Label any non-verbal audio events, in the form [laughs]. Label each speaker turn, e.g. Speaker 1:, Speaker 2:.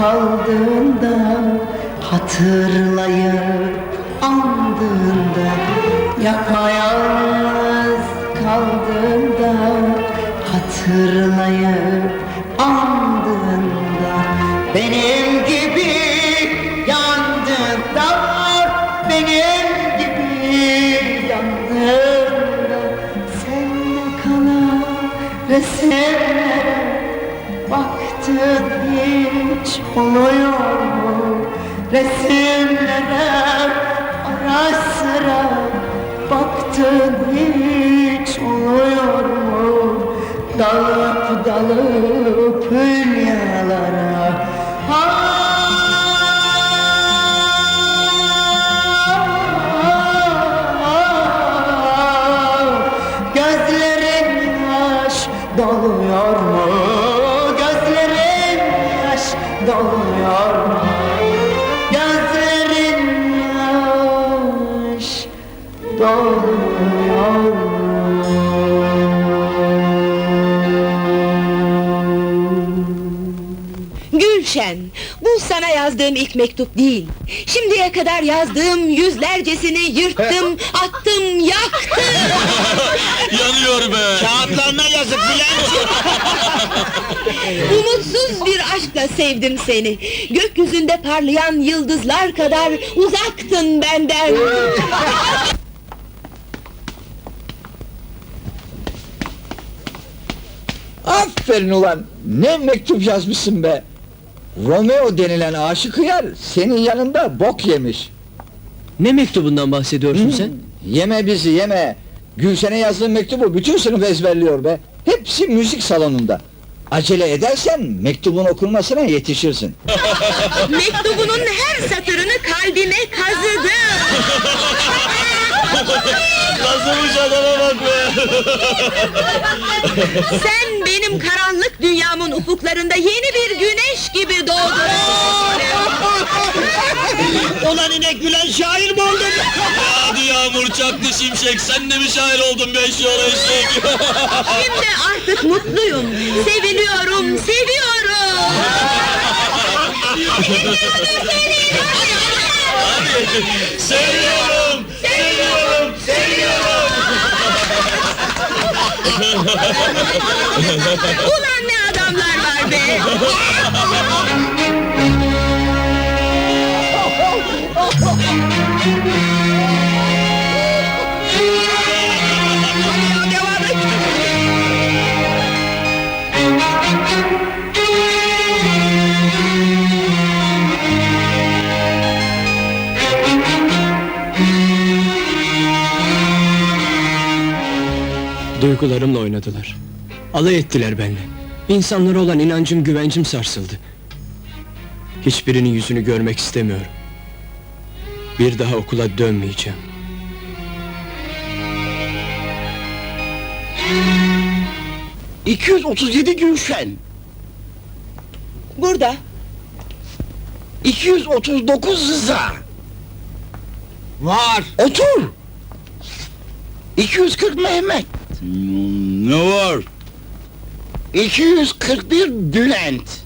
Speaker 1: kaldığında hatırlayıp andığında yapayalnız kaldığında hatırlayıp andığında benim gibi yandığında benim gibi yandığında senle kalan resimlere baktın hiç oluyor mu resimlere ara sıra baktın hiç oluyor mu dalıp dalıp hülyalara yaş doluyor mu? Doluyor mu? Gözlerin yaş doluyor?
Speaker 2: Gülşen, bu sana yazdığım ilk mektup değil. Şimdiye kadar yazdığım yüzlercesini yırttım, attım, yaktım. [laughs]
Speaker 3: Yanıyor be!
Speaker 4: Kağıtlarına yazık Bülent. [laughs]
Speaker 2: Umutsuz bir aşkla sevdim seni. Gökyüzünde parlayan yıldızlar kadar uzaktın benden.
Speaker 4: Aferin ulan. Ne mektup yazmışsın be. Romeo denilen aşık hıyar senin yanında bok yemiş.
Speaker 3: Ne mektubundan bahsediyorsun sen?
Speaker 4: Yeme bizi yeme. Gülşen'e yazdığın mektubu bütün sınıf ezberliyor be. Hepsi müzik salonunda. Acele edersen mektubun okunmasına yetişirsin. [laughs]
Speaker 2: Mektubunun her satırını kalbime kazıdım. [laughs]
Speaker 3: Kazımış adama bak be! [laughs]
Speaker 2: Sen benim karanlık dünyamın ufuklarında yeni bir güneş gibi doğdun.
Speaker 4: Ulan inek gülen şair mi oldun?
Speaker 3: Yağmur çaktı şimşek, sen de mi şair oldun beş yola eşek?
Speaker 2: Şimdi artık mutluyum. Seviliyorum, seviyorum.
Speaker 3: seviyorum! Seviyorum! Seviyorum!
Speaker 2: Ulan ne adamlar var be! [laughs]
Speaker 5: Duygularımla oynadılar. Alay ettiler benimle. İnsanlara olan inancım, güvencim sarsıldı. Hiçbirinin yüzünü görmek istemiyorum. Bir daha okula dönmeyeceğim.
Speaker 4: ...237 Gülşen.
Speaker 2: Burada.
Speaker 4: 239 Rıza. Var. Otur. 240 Mehmet.
Speaker 3: Ne var?
Speaker 4: 241 Bülent.